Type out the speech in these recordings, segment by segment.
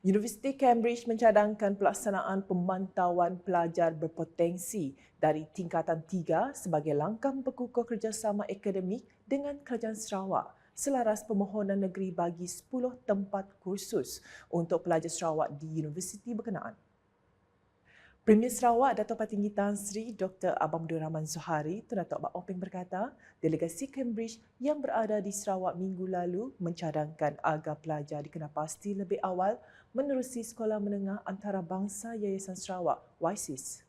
Universiti Cambridge mencadangkan pelaksanaan pemantauan pelajar berpotensi dari tingkatan tiga sebagai langkah memperkukuh kerjasama akademik dengan Kerajaan Sarawak selaras permohonan negeri bagi 10 tempat kursus untuk pelajar Sarawak di universiti berkenaan. Premier Sarawak Dato' Patinggi Tan Sri Dr. Abang Rahman Zuhari Tun Dato' Abang Openg berkata, delegasi Cambridge yang berada di Sarawak minggu lalu mencadangkan agar pelajar dikena pasti lebih awal menerusi sekolah menengah antarabangsa Yayasan Sarawak, YSIS.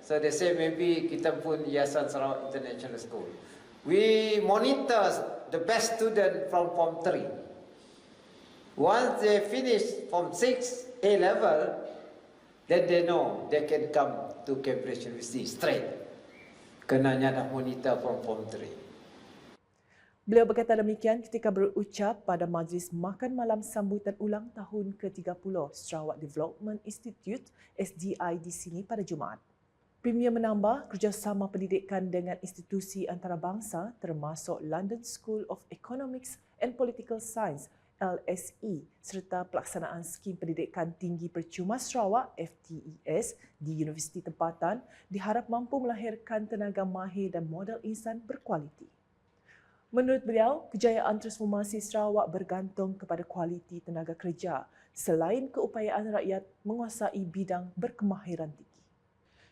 So they say maybe kita pun Yayasan Sarawak International School. We monitor the best student from Form 3. Once they finish Form 6 A level, then they know they can come to Cambridge University straight. Kenanya nak monitor from Form 3. Beliau berkata demikian ketika berucap pada majlis makan malam sambutan ulang tahun ke-30 Sarawak Development Institute SDI di sini pada Jumaat. Premier menambah kerjasama pendidikan dengan institusi antarabangsa termasuk London School of Economics and Political Science LSE serta pelaksanaan skim pendidikan tinggi percuma Sarawak FTES di universiti tempatan diharap mampu melahirkan tenaga mahir dan modal insan berkualiti. Menurut beliau, kejayaan transformasi Sarawak bergantung kepada kualiti tenaga kerja selain keupayaan rakyat menguasai bidang berkemahiran tinggi.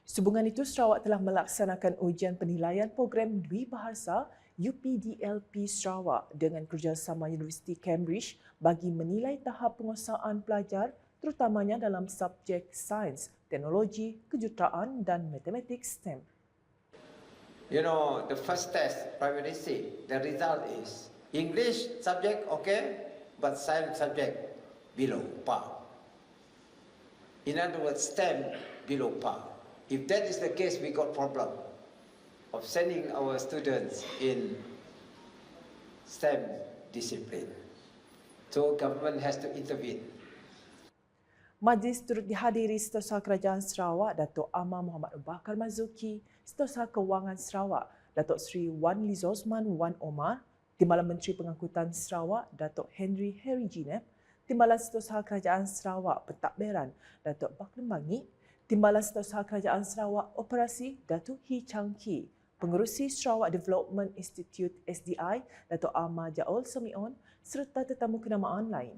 Sehubungan itu, Sarawak telah melaksanakan ujian penilaian program Dwi Bahasa UPDLP Sarawak dengan kerjasama Universiti Cambridge bagi menilai tahap penguasaan pelajar terutamanya dalam subjek sains, teknologi, kejuruteraan dan matematik STEM. You know, the first test, primary C, the result is English subject okay, but science subject below par. In other words, STEM below par. If that is the case, we got problem. of sending our students in STEM discipline. So government has to intervene. Majlis turut dihadiri Setiausaha Kerajaan Sarawak Datuk Amar Muhammad Bakar Mazuki, Setiausaha Kewangan Sarawak Datuk Sri Wan Lizosman Wan Omar, Timbalan Menteri Pengangkutan Sarawak Datuk Henry Harry Jinep, Timbalan Setiausaha Kerajaan Sarawak Pentadbiran Datuk Baklem Bangi, Timbalan Setiausaha Kerajaan Sarawak Operasi Datuk Hee Chang Ki, Pengerusi Sarawak Development Institute SDI Dato' Ahmad Jaol Semion serta tetamu kenamaan lain.